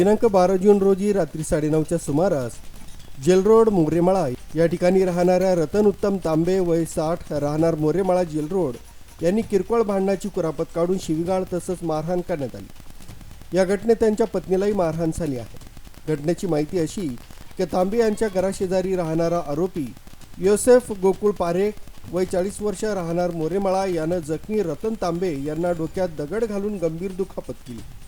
दिनांक बारा जून रोजी रात्री साडेनऊच्या सुमारास जेलरोड मोरेमाळा या ठिकाणी राहणाऱ्या रतन उत्तम तांबे वय साठ राहणार मोरेमाळा जेलरोड यांनी किरकोळ भांडणाची कुरापत काढून शिवीगाळ तसंच मारहाण करण्यात आली. या घटनेत त्यांच्या पत्नीलाही मारहाण झाली आहे. घटनेची माहिती अशी की तांबे यांच्या घराशेजारी राहणारा आरोपी योसेफ गोकुळ पारे वय चाळीस वर्ष राहणार मोरेमाळा यानं जखमी रतन तांबे यांना डोक्यात दगड घालून गंभीर दुखापत केली.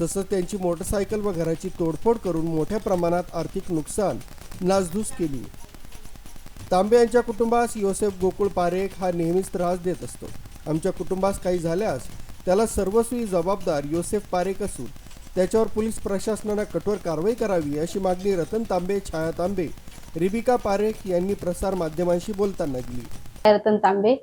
तसंच त्यांची मोटरसायकल व घराची तोडफोड करून मोठ्या प्रमाणात आर्थिक नुकसान नासधूस केली. तांबे यांच्या कुटुंबास योसेफ गोकुळ पारेख हा नेहमीच त्रास देत असतो. आमच्या कुटुंबास काही झाल्यास त्याला सर्वस्वी जबाबदार योसेफ पारेख असून त्याच्यावर पोलीस प्रशासनानं कठोर कारवाई करावी अशी मागणी रतन तांबे छाया तांबे रिबिका पारेख यांनी प्रसार माध्यमांशी बोलताना दिली. रतन तांबे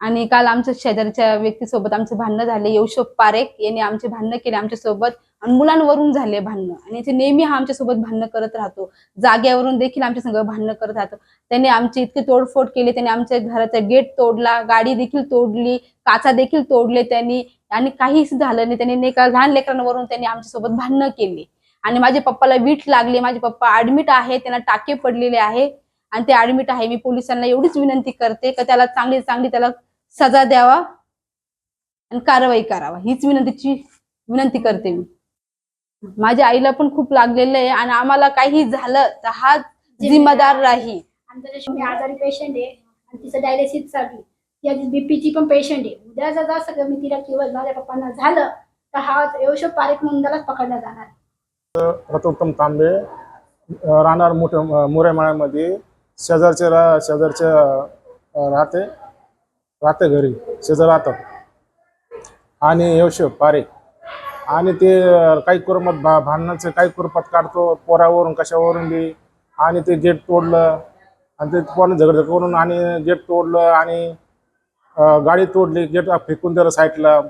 आणि काल आमच्या शेजारच्या व्यक्तीसोबत आमचे भांडणं झाले. यशोप पारेख यांनी आमचे भांडणं केले आमच्यासोबत आणि मुलांवरून झाले भांडणं. आणि ते नेहमी हा आमच्यासोबत भांडणं करत राहतो. जाग्यावरून देखील आमच्या संग भांडणं करत राहतो. त्यांनी आमची इतकी तोडफोड केली त्याने आमच्या घराचा गेट तोडला गाडी देखील तोडली काचा देखील तोडले त्यांनी आणि काहीच झालं नाही. त्यांनी एका लहान लेकरांवरून त्यांनी आमच्यासोबत भांडणं केली. आणि माझ्या पप्पाला वीट लागली. माझे पप्पा ऍडमिट आहे त्यांना टाके पडलेले आहे. आणि ते ऍडमिट आहे. मी पोलिसांना एवढीच विनंती करते का त्याला चांगली चांगली त्याला सजा द्यावा आणि कारवाई करावा. हीच विनंतीची विनंती करते मी. माझ्या आईला पण खूप लागलेलं आहे आणि आम्हाला काही झालं तर हा जिम्मेदार राही. आजारी पेशंट आहे आणि तिचं डायलिसिस चालू या बीपीची पण पेशंट आहे. उद्या जर असं का मी तिला किंवा माझ्या पप्पांना झालं तर हा यवशो पारेख म्हणून त्यालाच पकडला जाणार रतोत्तम तांबे राहणार मोठ्या अ, मोऱ्यामाळ्यामध्ये शेजारचे रा शेजारच्या राहते. राहतं घरी शेजार राहतं आणि यवश पारे. आणि ते काही कुरमत भा भांडणाचं काही कुरपत काढतो पोरावरून कशावरून बी. आणि ते गेट तोडलं आणि ते पोरानं झगड करून आणि गेट तोडलं आणि गाडी तोडली गेट फेकून दिलं साईडला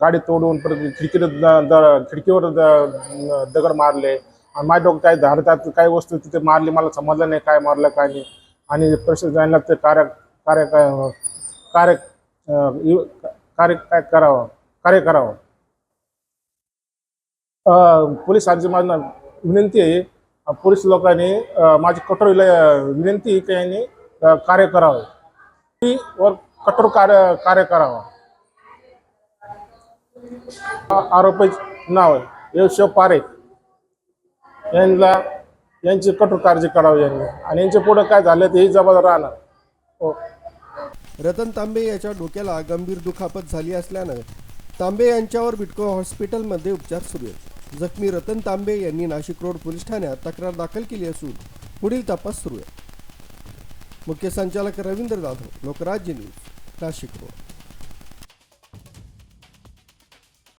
गाडी तोडून परत खिडकीला द- खिडकीवर द- दगड मारले. आणि माझ्या डोक्यात काही धाडतात काही वस्तू तिथे मारली मला समजलं नाही काय मारलं काय नाही. आणि प्रशासनाला ते कार्य कार्य हो? कार्य कार्य काय करावं? कार्य करावं. पोलीस पोलिसांची माझी विनंती आहे. पोलीस लोकांनी माझी कठोर विनंती की यांनी कार्य करावं. वर कठोर कार्य कार्य करावं. आरोपी नाव आहे. यशो पारेख यांना यांची कठोर काळजी करावी यांनी. आणि यांच्या पुढे काय झालं ते ही जबाबदार राहणार. हो. रतन तांबे याच्या डोक्याला गंभीर दुखापत झाली असल्यानं तांबे यांच्यावर बिटको हॉस्पिटलमध्ये उपचार सुरू आहेत. जखमी रतन तांबे यांनी नाशिक रोड पोलीस ठाण्यात तक्रार दाखल केली असून पुढील तपास सुरू आहे. मुख्य संचालक रवींद्र जाधव लोकराज्य न्यूज नाशिक रोड.